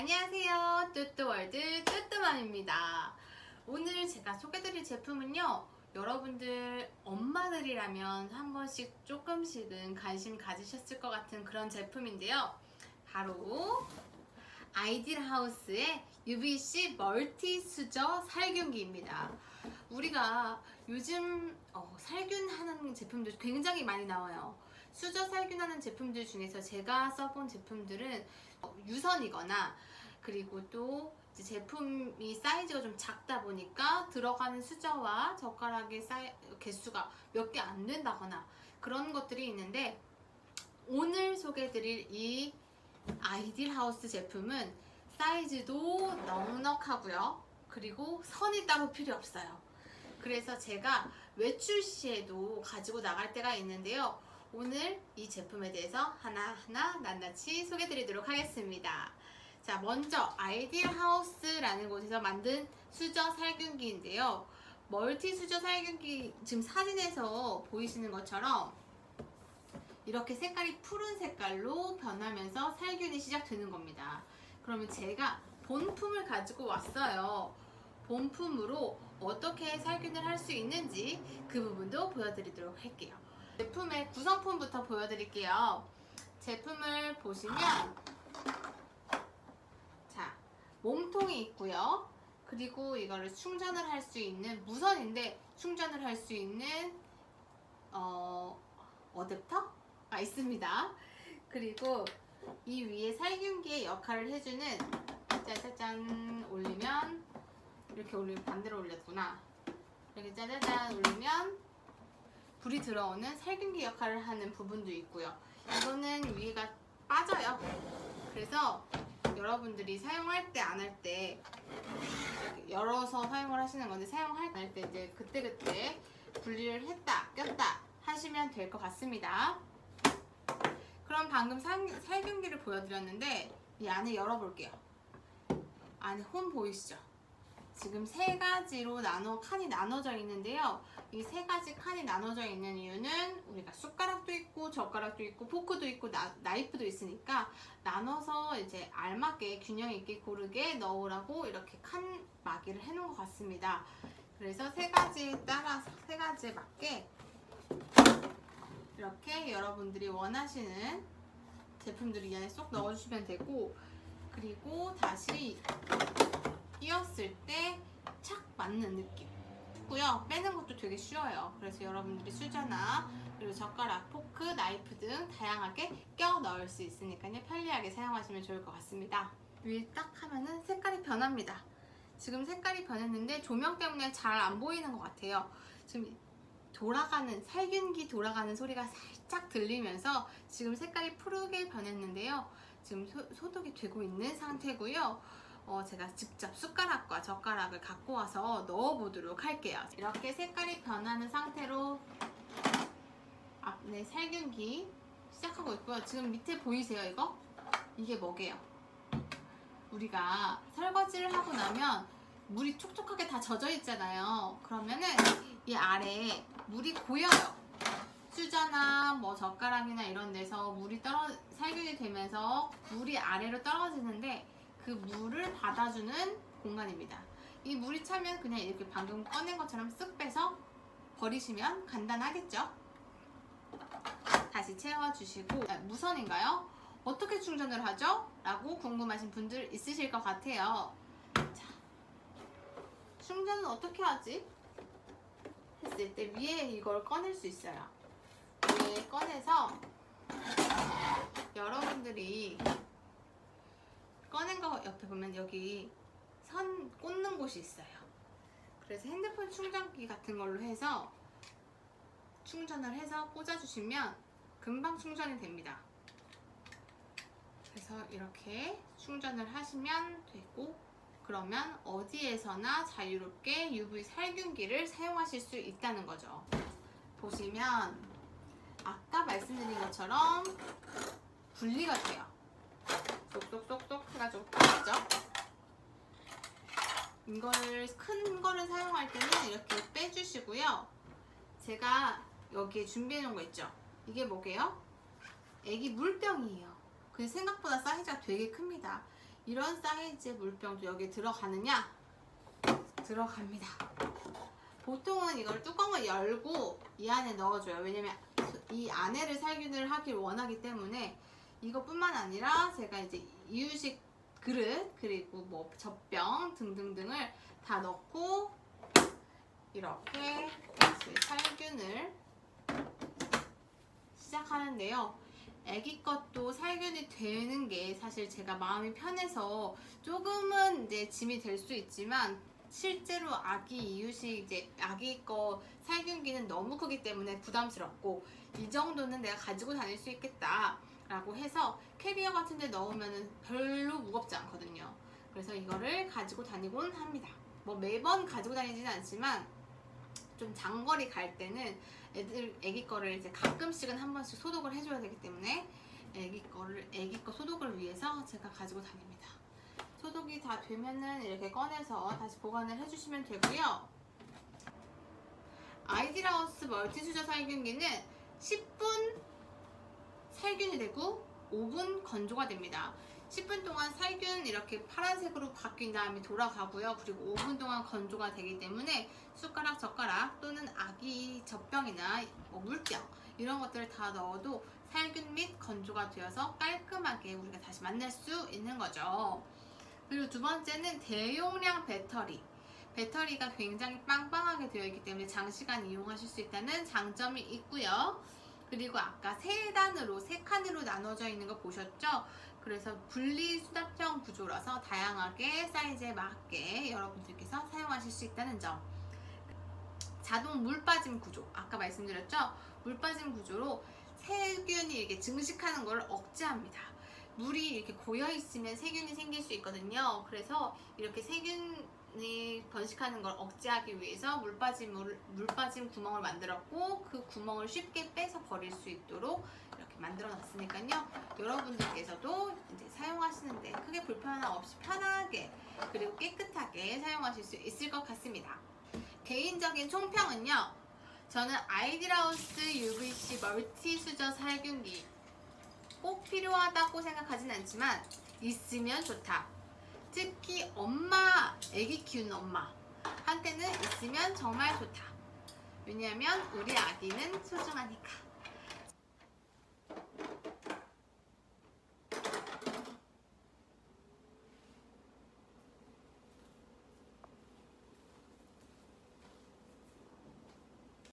안녕하세요. 뚜뚜월드 뚜뚜맘입니다. 오늘 제가 소개드릴 제품은요. 여러분들 엄마들이라면 한 번씩 조금씩은 관심 가지셨을 것 같은 그런 제품인데요. 바로 아이딜 하우스의 UVC 멀티 수저 살균기입니다. 우리가 요즘 어, 살균하는 제품들 굉장히 많이 나와요. 수저 살균하는 제품들 중에서 제가 써본 제품들은 어, 유선이거나 그리고 또 제품이 사이즈가 좀 작다 보니까 들어가는 수저와 젓가락의 사이, 개수가 몇 개 안 된다거나 그런 것들이 있는데 오늘 소개해드릴 이 아이딜 하우스 제품은 사이즈도 넉넉하고요. 그리고 선이 따로 필요 없어요. 그래서 제가 외출 시에도 가지고 나갈 때가 있는데요. 오늘 이 제품에 대해서 하나하나 낱낱이 소개드리도록 하겠습니다. 자, 먼저 아이디어 하우스라는 곳에서 만든 수저 살균기인데요. 멀티 수저 살균기 지금 사진에서 보이시는 것처럼 이렇게 색깔이 푸른 색깔로 변하면서 살균이 시작되는 겁니다. 그러면 제가 본품을 가지고 왔어요. 본품으로 어떻게 살균을 할 수 있는지 그 부분도 보여드리도록 할게요. 제품의 구성품부터 보여드릴게요. 제품을 보시면 자 몸통이 있고요. 그리고 이거를 충전을 할 수 있는 무선인데 충전을 할 수 있는 어 어댑터가 있습니다. 그리고 이 위에 살균기의 역할을 해주는 짜자잔 올리면 이렇게 올리면 반대로 올렸구나. 이렇게 짜자잔 올리면 불이 들어오는 살균기 역할을 하는 부분도 있고요. 이거는 위에가 빠져요. 그래서 여러분들이 사용할 때 안 할 때 열어서 사용을 하시는 건데 사용할 때 이제 그때그때 분리를 했다 꼈다 하시면 될 것 같습니다. 그럼 방금 살, 살균기를 보여드렸는데 이 안에 열어볼게요. 안에 홈 보이시죠? 지금 세 가지로 나눠 칸이 나눠져 있는데요. 이 세 가지 칸이 나눠져 있는 이유는 우리가 숟가락도 있고 젓가락도 있고 포크도 있고 나, 나이프도 있으니까 나눠서 이제 알맞게 균형 있게 고르게 넣으라고 이렇게 칸 마기를 해 놓은 것 같습니다. 그래서 세 가지에 따라서 세 가지에 맞게 이렇게 여러분들이 원하시는 제품들을 이 안에 쏙 넣어주시면 되고 그리고 다시 끼웠을 때 착 맞는 느낌. 고요 빼는 것도 되게 쉬워요. 그래서 여러분들이 수저나 그리고 젓가락, 포크, 나이프 등 다양하게 껴 넣을 수 있으니까요. 편리하게 사용하시면 좋을 것 같습니다. 위에 딱 하면은 색깔이 변합니다. 지금 색깔이 변했는데 조명 때문에 잘 안 보이는 것 같아요. 지금 돌아가는 살균기 돌아가는 소리가 살짝 들리면서 지금 색깔이 푸르게 변했는데요. 지금 소, 소독이 되고 있는 상태고요. 어, 제가 직접 숟가락과 젓가락을 갖고 와서 넣어보도록 할게요. 이렇게 색깔이 변하는 상태로 앞에 살균기 시작하고 있고요. 지금 밑에 보이세요, 이거? 이게 뭐게요? 우리가 설거지를 하고 나면 물이 촉촉하게 다 젖어 있잖아요. 그러면은 이 아래에 물이 고여요. 수저나 뭐 젓가락이나 이런 데서 물이 떨어 살균이 되면서 물이 아래로 떨어지는데 그 물을 받아주는 공간입니다. 이 물이 차면 그냥 이렇게 방금 꺼낸 것처럼 쓱 빼서 버리시면 간단하겠죠? 다시 채워주시고 아, 무선인가요? 어떻게 충전을 하죠? 라고 궁금하신 분들 있으실 것 같아요. 자, 충전은 어떻게 하지? 했을 때 위에 이걸 꺼낼 수 있어요. 위에 꺼내서 여러분들이 거 옆에 보면 여기 선 꽂는 곳이 있어요. 그래서 핸드폰 충전기 같은 걸로 해서 충전을 해서 꽂아주시면 금방 충전이 됩니다. 그래서 이렇게 충전을 하시면 되고 그러면 어디에서나 자유롭게 UV 살균기를 사용하실 수 있다는 거죠. 보시면 아까 말씀드린 것처럼 분리가 돼요. 쏙쏙쏙쏙 해가지고 빠지죠. 이거를 큰 거를 사용할 때는 이렇게 빼주시고요. 제가 여기에 준비해 놓은 거 있죠? 이게 뭐게요? 애기 물병이에요. 그 생각보다 사이즈가 되게 큽니다. 이런 사이즈의 물병도 여기에 들어가느냐? 들어갑니다. 보통은 이걸 뚜껑을 열고 이 안에 넣어줘요. 왜냐면 이 안에를 살균을 하길 원하기 때문에 이것뿐만 아니라 제가 이제 이유식 그릇 그리고 뭐 젖병 등등등을 다 넣고 이렇게 다시 살균을 시작하는데요. 애기 것도 살균이 되는 게 사실 제가 마음이 편해서 조금은 이제 짐이 될 수 있지만 실제로 아기 이유식 이제 아기 거 살균기는 너무 크기 때문에 부담스럽고 이 정도는 내가 가지고 다닐 수 있겠다 라고 해서 캐리어 같은 데 넣으면 별로 무겁지 않거든요. 그래서 이거를 가지고 다니곤 합니다. 뭐 매번 가지고 다니지는 않지만 좀 장거리 갈 때는 애들 애기 거를 이제 가끔씩은 한 번씩 소독을 해줘야 되기 때문에 애기 거를 애기 거 소독을 위해서 제가 가지고 다닙니다. 소독이 다 되면은 이렇게 꺼내서 다시 보관을 해주시면 되고요. 아이디라우스 멀티 수저 살균기는 10분 살균이 되고 5분 건조가 됩니다. 10분 동안 살균 이렇게 파란색으로 바뀐 다음에 돌아가고요. 그리고 5분 동안 건조가 되기 때문에 숟가락, 젓가락 또는 아기 젖병이나 뭐 물병 이런 것들을 다 넣어도 살균 및 건조가 되어서 깔끔하게 우리가 다시 만날 수 있는 거죠. 그리고 두 번째는 대용량 배터리. 배터리가 굉장히 빵빵하게 되어 있기 때문에 장시간 이용하실 수 있다는 장점이 있고요. 그리고 아까 세 단으로 세 칸으로 나눠져 있는 거 보셨죠? 그래서 분리 수납형 구조라서 다양하게 사이즈에 맞게 여러분들께서 사용하실 수 있다는 점. 자동 물 빠짐 구조. 아까 말씀드렸죠? 물 빠짐 구조로 세균이 이렇게 증식하는 걸 억제합니다. 물이 이렇게 고여 있으면 세균이 생길 수 있거든요. 그래서 이렇게 세균 이 번식하는 걸 억제하기 위해서 물 빠짐 물, 물 빠짐 구멍을 만들었고 그 구멍을 쉽게 빼서 버릴 수 있도록 이렇게 만들어 놨으니까요. 여러분들께서도 이제 사용하시는데 크게 불편함 없이 편하게 그리고 깨끗하게 사용하실 수 있을 것 같습니다. 개인적인 총평은요. 저는 아이디라우스 UVC 멀티 수저 살균기 꼭 필요하다고 생각하진 않지만 있으면 좋다. 특히 엄마, 아기 키우는 엄마 한테는 있으면 정말 좋다. 왜냐하면 우리 아기는 소중하니까.